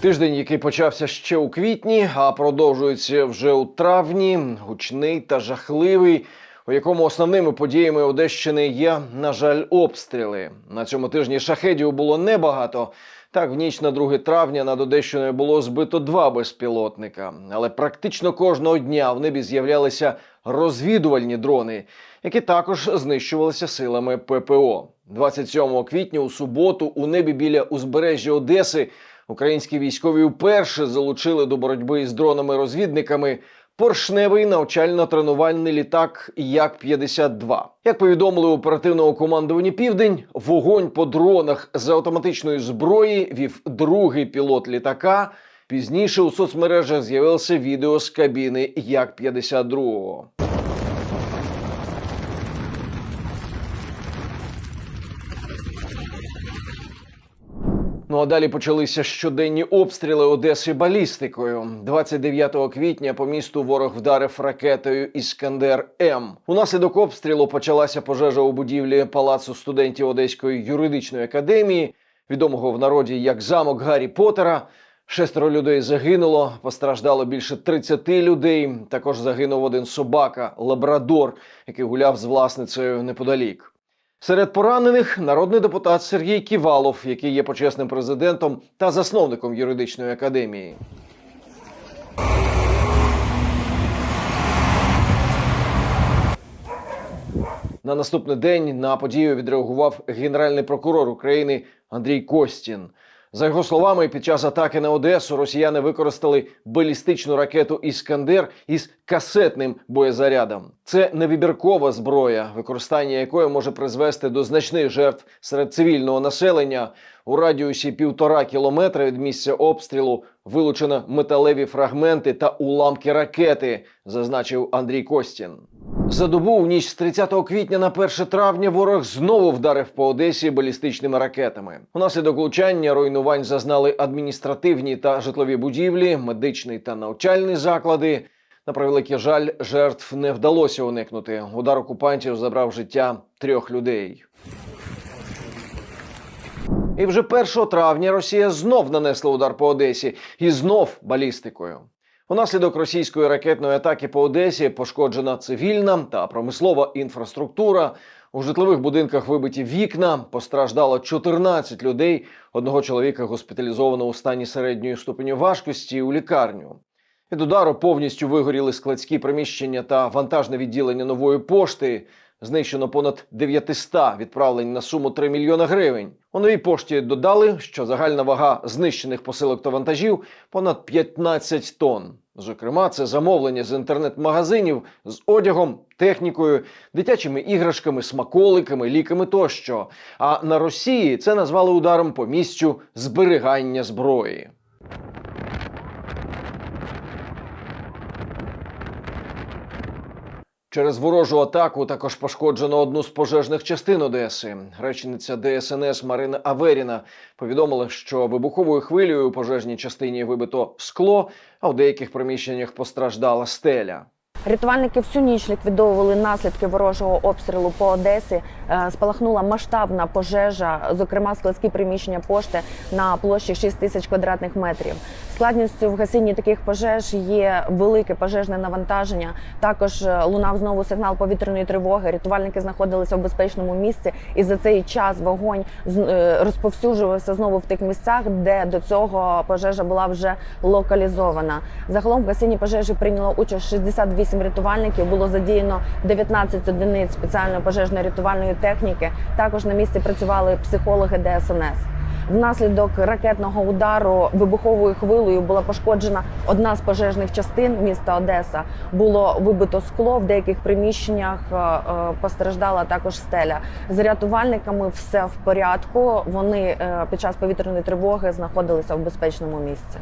Тиждень, який почався ще у квітні, а продовжується вже у травні, гучний та жахливий, у якому основними подіями Одещини є, на жаль, обстріли. На цьому тижні шахедів було небагато. Так, в ніч на 2 травня над Одещиною було збито два безпілотника. Але практично кожного дня в небі з'являлися розвідувальні дрони, які також знищувалися силами ППО. 27 квітня у суботу у небі біля узбережжя Одеси Українські військові вперше залучили до боротьби з дронами-розвідниками поршневий навчально-тренувальний літак Як-52. Як повідомили у оперативному командуванні Південь, вогонь по дронах з автоматичної зброї вів другий пілот літака. Пізніше у соцмережах з'явилося відео з кабіни Як-52. Ну а далі почалися щоденні обстріли Одеси балістикою. 29 квітня по місту ворог вдарив ракетою Іскандер М. Унаслідок обстрілу почалася пожежа у будівлі палацу студентів Одеської юридичної академії, відомого в народі як замок Гаррі Поттера. Шестеро людей загинуло, постраждало більше 30 людей. Також загинув один собака, лабрадор, який гуляв з власницею неподалік. Серед поранених народний депутат Сергій Ківалов, який є почесним президентом та засновником юридичної академії. На наступний день на подію відреагував генеральний прокурор України Андрій Костін. За його словами, під час атаки на Одесу росіяни використали балістичну ракету Іскандер із касетним боєзарядом. Це невибіркова зброя, використання якої може призвести до значних жертв серед цивільного населення. У радіусі півтора кілометра від місця обстрілу вилучено металеві фрагменти та уламки ракети, зазначив Андрій Костін. За добу в ніч з 30 квітня на 1 травня ворог знову вдарив по Одесі балістичними ракетами. Унаслідок влучання руйнувань зазнали адміністративні та житлові будівлі, медичний та навчальні заклади. На превеликий жаль, жертв не вдалося уникнути. Удар окупантів забрав життя трьох людей. І вже 1 травня Росія знов нанесла удар по Одесі і знов балістикою. Унаслідок російської ракетної атаки по Одесі пошкоджена цивільна та промислова інфраструктура. У житлових будинках вибиті вікна, постраждало 14 людей. Одного чоловіка госпіталізовано у стані середньої ступеню важкості у лікарню. Від удару повністю вигоріли складські приміщення та вантажне відділення нової пошти. Знищено понад 900 відправлень на суму 3 мільйона гривень. У новій пошті додали, що загальна вага знищених посилок та вантажів понад 15 тонн. Зокрема, це замовлення з інтернет-магазинів з одягом, технікою, дитячими іграшками, смаколиками, ліками тощо. А на Росії це назвали ударом по місцю зберігання зброї. Через ворожу атаку також пошкоджено одну з пожежних частин Одеси. Речниця ДСНС Марина Аверіна повідомила, що вибуховою хвилею у пожежній частині вибито скло, а в деяких приміщеннях постраждала стеля. Рятувальники всю ніч ліквідовували наслідки ворожого обстрілу по Одесі. Е, Спалахнула масштабна пожежа, зокрема складські приміщення пошти на площі 6 тисяч квадратних метрів. Складністю в гасінні таких пожеж є велике пожежне навантаження. Також е, лунав знову сигнал повітряної тривоги. Рятувальники знаходилися в безпечному місці, і за цей час вогонь е, розповсюджувався знову в тих місцях, де до цього пожежа була вже локалізована. Загалом в гасінні пожежі прийняло участь 68 рятувальників. Було задіяно 19 одиниць спеціальної пожежно-рятувальної техніки. Також на місці працювали психологи ДСНС. Внаслідок ракетного удару вибуховою хвилею була пошкоджена одна з пожежних частин міста Одеса. Було вибито скло в деяких приміщеннях. е, е, Постраждала також стеля. З рятувальниками все в порядку. Вони е, під час повітряної тривоги знаходилися в безпечному місці.